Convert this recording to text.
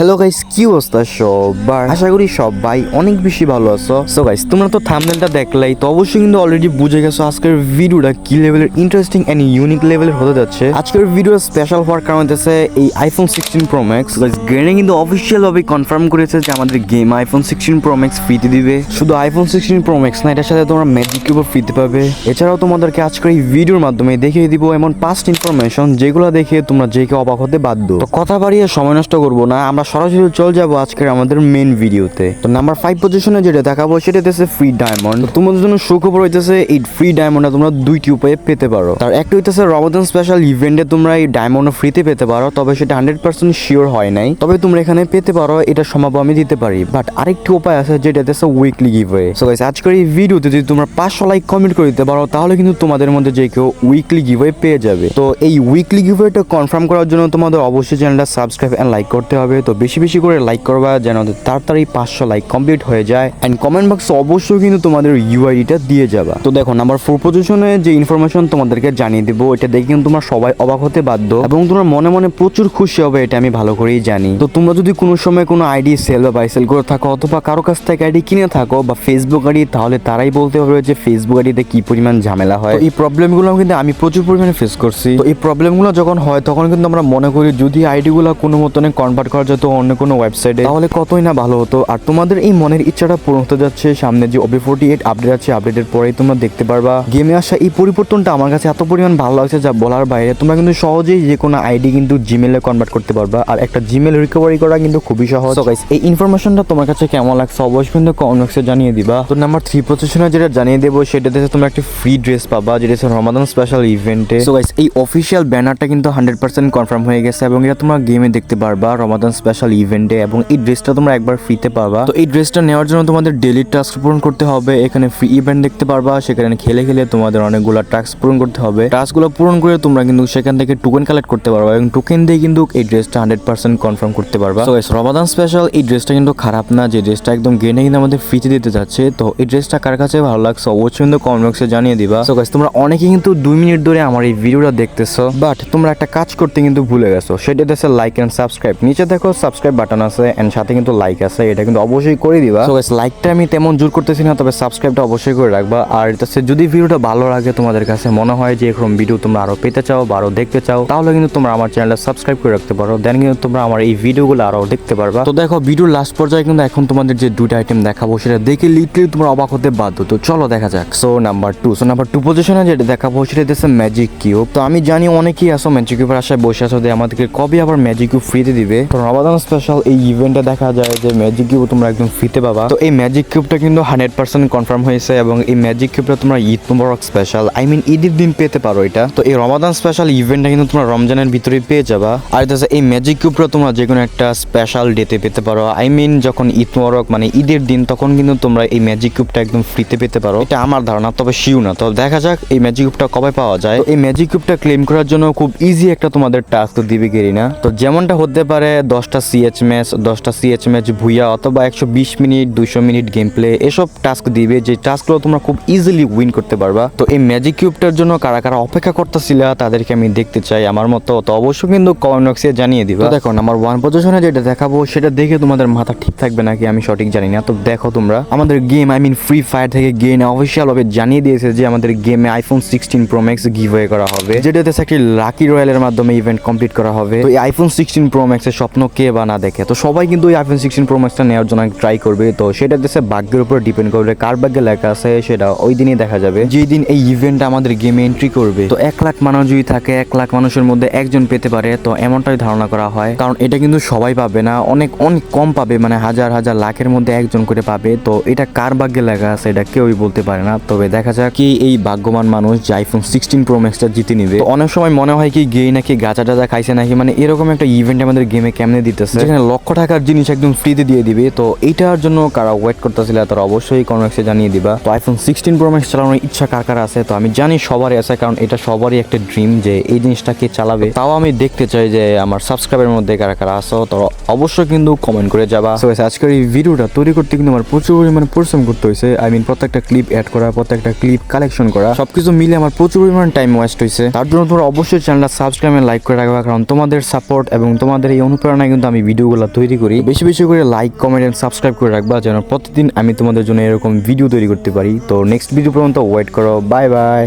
Hello guys কি অবস্থা সবার? আশা করি সবাই অনেক বেশি ভালো আছো। সো গাইস তোমরা তো থাম্বনেলটা দেখলাই, তো অবশ্যই কিন্তু অলরেডি বুঝে গেছো আজকের ভিডিওটা কি লেভেলের ইন্টারেস্টিং এন্ড ইউনিক লেভেলের হতে যাচ্ছে। আজকের ভিডিও স্পেশাল হওয়ার কারণ হচ্ছে এই iPhone sixteen pro max guys গেনে কিন্তু অফিসিয়াল ভাবে কনফার্ম করেছে যে আমাদের game iPhone sixteen pro max ফ্রিতে দিবে। শুধু আইফোন সিক্সটিন প্রো ম্যাক্স না, এটার সাথে তোমরা ম্যাজিক কিউবও ফ্রিতে পাবে। এছাড়াও তোমাদেরকে আজকের এই ভিডিওর মাধ্যমে দেখিয়ে দিব এমন পাঁচটা ইনফরমেশন যেগুলো দেখে তোমরা যে কেউ অবাক হতে বাধ্য। তো কথা বাড়িয়ে সময় নষ্ট করব না, আমরা সরাসরি চল যাব আজকের আমাদের মেন ভিডিওতে তো নাম্বার ফাইভ পজিশনে যেটা দেখাবো, সেটা হচ্ছে ফ্রি ডায়মন্ড তোমাদের জন্য সুখবর হইতেছে, এই ফ্রি ডায়মন্ডটা তোমরা দুইটি উপায়ে পেতে পারো। তার একটা হইতেছে রমাদান স্পেশাল ইভেন্টে তোমরা এই ডায়মন্ড ফ্রিতে পেতে পারো, তবে সেটা হান্ড্রেড পার্সেন্ট শিওর হয় নাই। তবে তোমরা এখানে পেতে পারো, এটা সম্ভব আমি দিতে পারি। বাট আরেকটি উপায় আছে, যেটা হচ্ছে উইকলি গিভওয়ে সো গাইস আজকের এই ভিডিওতে যদি তোমরা পাঁচশো লাইক কমেন্ট করে দিতে পারো, তাহলে কিন্তু তোমাদের মধ্যে যে কেউ উইকলি গিভওয়ে পেয়ে যাবে। তো এই উইকলি গিভওয়েটা কনফার্ম করার জন্য তোমাদের অবশ্যই চ্যানেলটা সাবস্ক্রাইব এন্ড লাইক করতে হবে। তো বেশি বেশি করে লাইক করবা যেন তাড়াতাড়ি পাঁচশো লাইক কমপ্লিট হয়ে যায়। অ্যান্ড কমেন্ট বক্সে অবশ্যই কিন্তু তোমাদের ইউআইডিটা দিয়ে যাবা। তো দেখো নাম্বার ফোর পজিশনে যে ইনফরমেশন তোমাদেরকে জানিয়ে দেবো, এটা দেখে কিন্তু তোমরা সবাই অবাক হতে বাধ্য এবং তোমরা মনে মনে প্রচুর খুশি হবে, এটা আমি ভালো করেই জানি। তো তোমরা যদি কোনো সময় কোনো আইডি সেল বা বাই সেল করে থাকো, অথবা কারও কাছ থেকে আইডি কিনে থাকো বা ফেসবুক আইডি তাহলে তারাই বলতে পারবে যে ফেসবুক আইডিতে কি পরিমাণ ঝামেলা হয়। এই প্রবলেমগুলো কিন্তু আমি প্রচুর পরিমাণে ফেস করছি। তো এই প্রবলেমগুলো যখন হয়, তখন কিন্তু আমরা মনে করি যদি আইডিগুলো কোনো মতনে কনভার্ট করা যেত অন্য কোনো ওয়েবসাইটে তাহলে কতই না ভালো হতো। আর তোমাদের এই মনের ইচ্ছাটা পূরণ হতে যাচ্ছে। সামনে যে ওবি ফোর্টি এইট আপডেট আছে আপডেটের পরেই তোমরা দেখতে পারবা। গেমে আসা এই পরিবর্তনটা আমার কাছে এত পরিমাণ ভালো লাগছে যা বলার বাইরে। তোমরা কিন্তু সহজেই যে কোনো আইডি কিন্তু জিমেলে কনভার্ট করতে পারবা। আর একটা জিমেল রিকভারি করা কিন্তু খুবই সহজ। Guys, এই ইনফরমেশনটা তোমার কাছে কেমন লাগছে অবশ্যই কিন্তু কমেন্ট বক্সে জানিয়ে দিবা। তো নাম্বার থ্রি পজিশনে যেটা জানিয়ে দেবো সেটা থেকে তোমরা একটা ফ্রি ড্রেস পাবা যেটা হচ্ছে রমাদান স্পেশাল ইভেন্টে সো গাইস এই অফিসিয়াল ব্যানারটা কিন্তু হান্ড্রেড পার্সেন্ট কনফার্ম হয়ে গেছে এবং এটা তোমরা গেমে দেখতে পারবা রমাদান স্পেশাল ইভেন্টে এবং এই ড্রেসটা তোমরা একবার ফ্রিতে পাবা। তো এই ড্রেসটা নেওয়ার জন্য তোমাদের ডেলি টাস্ক পূরণ করতে হবে। এখানে ফ্রি ইভেন্ট দেখতে পারবা, সেখানে খেলে খেলে তোমাদের অনেকগুলো টাস্ক পূরণ করতে হবে। টাস্কগুলো পূরণ করে তোমরা কিন্তু সেখান থেকে টোকেন কালেক্ট করতে পারবা এবং টোকেন দিয়ে কিন্তু এই ড্রেসটা হান্ড্রেড পার্সেন্ট কনফার্ম করতে পারবা। তো রমাদান স্পেশাল এই ড্রেসটা কিন্তু খারাপ না, যে ড্রেসটা একদম গেনে কিন্তু আমাদের ফ্রিতে দিতে যাচ্ছে। তো এই ড্রেসটা কার কাছে ভালো লাগছে অবশ্যই কিন্তু কমেন্ট বক্সে জানিয়ে দিবা। তো তোমরা অনেকে কিন্তু দুই মিনিট ধরে আমার এই ভিডিওটা দেখতেছো বাট তোমরা একটা কাজ করতে কিন্তু ভুলে গেছো। সেটা হচ্ছে লাইক এন্ড সাবস্ক্রাইব নিচে দেখো সাবস্ক্রাইব বাটন আছে এন্ড সাথে কিন্তু লাইক আছে, এটা কিন্তু অবশ্যই করে দিবা। তো লাইকটা আমি তেমন জোর করতেছি না, তবে সাবস্ক্রাইবটা অবশ্যই করে রাখবা। আর হচ্ছে, যদি ভিডিওটা ভালো লাগে তোমাদের কাছে, মনে হয় যে এরকম ভিডিও তোমরা আরও পেতে চাও বা আরও দেখতে চাও, তাহলে কিন্তু তোমরা আমার চ্যানেলটা সাবস্ক্রাইব করে রাখতে পারো। দেন কিন্তু তোমরা আমার এই ভিডিওগুলো আরও দেখতে পারবা। তো দেখো ভিডিওর লাস্ট পর্যায়ে কিন্তু এখন তোমাদের যে দুইটা আইটেম দেখাবো, সেটা দেখে লিটলি তোমরা অবাক হতে বাধ্য। তো চলো দেখা যাক। So number two so number two পজিশনে যেটা দেখাবো, সেটা হচ্ছে ম্যাজিক কিউব তো আমি জানি অনেকেই আসো ম্যাজিক কিউবের আশায় বসে আছো যে আমাদেরকে কবে আবার ম্যাজিক কিউব ফ্রিতে দিবে। তো রমাদান স্পেশাল এই ইভেন্টে দেখা যায় যে ম্যাজিক কিউব তোমরা একদম ফ্রিতে পাবা। তো এই ম্যাজিক কিউবটা কিন্তু হান্ড্রেড পার্সেন্ট কনফার্ম হয়েছে এবং এই ম্যাজিক কিউবটা তোমরা Eid Mubarak special I mean ঈদের দিন পেতে পারো এটা। তো এই রমাদান স্পেশাল ইভেন্টটা কিন্তু তোমরা রমজানের ভিতরেই পেয়ে যাবা। আর এই ম্যাজিক কিউবটা তোমরা যে কোনো একটা স্পেশাল ডেতে পেতে পারো। আই মিন যখন ঈদ মুবারক মানে ঈদের দিন, তখন কিন্তু তোমরা এই ম্যাজিক কিউবটা একদম ফ্রিতে পেতে পারো। এটা আমার ধারণা, তবে শিউ না। তো দেখা যাক এই ম্যাজিক কিউবটা কবে পাওয়া যায়। এই ম্যাজিক কিউবটা ক্লেম করার জন্য খুব ইজি একটা তোমাদের টাস্ক তো দিবে গেরিনা। তো যেমনটা হতে পারে দশটা সিএচ ম্যাচ দশটা সিএচ ম্যাচ ভুইয়া অথবা একশো বিশ মিনিট, দুইশো মিনিট গেম প্লে এসব টাস্ক দিবে যে টাস্কগুলো তোমরা খুব ইজিলি উইন করতে পারবা। তো এই ম্যাজিক কিউবটার জন্য কারা কারা অপেক্ষা করতেছিল, তাদেরকে আমি দেখতে চাই আমার মতো। তো অবশ্যই কিন্তু কমেন্ট জানিয়ে দিবা। দেখো আমার ওয়ান পজিশনে যেটা দেখাবো, সেটা দেখে তোমাদের মাথা ঠিক থাকবে নাকি আমি সঠিক জানি না। তো দেখো তোমরা। আমাদের game I mean free fire থেকে গেম অফিসিয়াল ভাবে জানিয়ে দিয়েছে যে আমাদের গেমে iPhone sixteen pro max give করা হবে। যেটাতে একটি লাকি রয়্যালের মাধ্যমে ইভেন্ট কমপ্লিট করা হবে। তো এই আইফোন সিক্সটিন প্রো ম্যাক্সের কে বা না দেখে। তো সবাই কিন্তু এই আইফোন সিক্সটিন প্রো ম্যাক্সটা নেওয়ার জন্য ট্রাই করবে। তো সেটা দেশে ভাগ্যের উপর ডিপেন্ড করবে। কার ভাগ্যে লেখা আছে সেটা ওই দিনই দেখা যাবে। যেই দিন এই ইভেন্ট আমাদের গেমে এন্ট্রি করবে। তো এক লাখ মানুষ যদি থাকে, এক লাখ মানুষের মধ্যে একজন পেতে পারে। তো এমনটাই ধারণা করা হয়। কারণ এটা কিন্তু সবাই পাবে না। অনেক অনেক কম পাবে। মানে হাজার হাজার লাখের মধ্যে একজন করে পাবে। তো এটা কার ভাগ্যে লেখা আছে এটা কেউই বলতে পারে না। তবে দেখা যাক কি এই ভাগ্যবান মানুষ যে আইফোন সিক্সটিন প্রো ম্যাক্সটা জিতে নিবে। অনেক সময় মনে হয় কি গেই নাকি গাঁজা টাজা খাইছে নাকি? মানে এরকম একটা ইভেন্ট আমাদের গেমে কেমনে দিতেছে যেখানে লক্ষ টাকার জিনিস একদম ফ্রিতে দিয়ে দিবে তো এইটার জন্য কারা ওয়েট করতেছিল তারা অবশ্যই কনম্যাক্সে জানিয়ে দিবা। তো আইফোন সিক্সটিন প্রো ম্যাক্স চালানোর ইচ্ছা কার কার আছে? তো আমি জানি সবারই আছে কারণ এটা সবারই একটা ড্রিম যে এই জিনিসটা কে চালাবে। তাও আমি দেখতে চাই যে আমার সাবস্ক্রাইবের মধ্যে কারা কারা আসো তো অবশ্যই কিন্তু কমেন্ট করে যাবা। So আজকের এই ভিডিওটা তৈরি করতে কিন্তু আমার প্রচুর পরিমাণে পরিশ্রম করতে হয়েছে। আই মিন প্রত্যেকটা ক্লিপ অ্যাড করা প্রত্যেকটা ক্লিপ কালেকশন করা সবকিছু মিলে আমার প্রচুর পরিমাণে টাইম ওয়েস্ট হয়েছে। তার জন্য তোমরা অবশ্যই চ্যানেলটা সাবস্ক্রাইব লাইক করে রাখবা কারণ তোমাদের সাপোর্ট এবং তোমাদের এই অনুপ্রেরণায় কিন্তু আমি ভিডিওগুলো তৈরি করি। বেশি বেশি করে লাইক কমেন্ট এন্ড সাবস্ক্রাইব করে রাখবা যেন প্রতিদিন আমি তোমাদের জন্য এরকম ভিডিও তৈরি করতে পারি। তো নেক্সট ভিডিও পর্যন্ত ওয়েট করো। Bye bye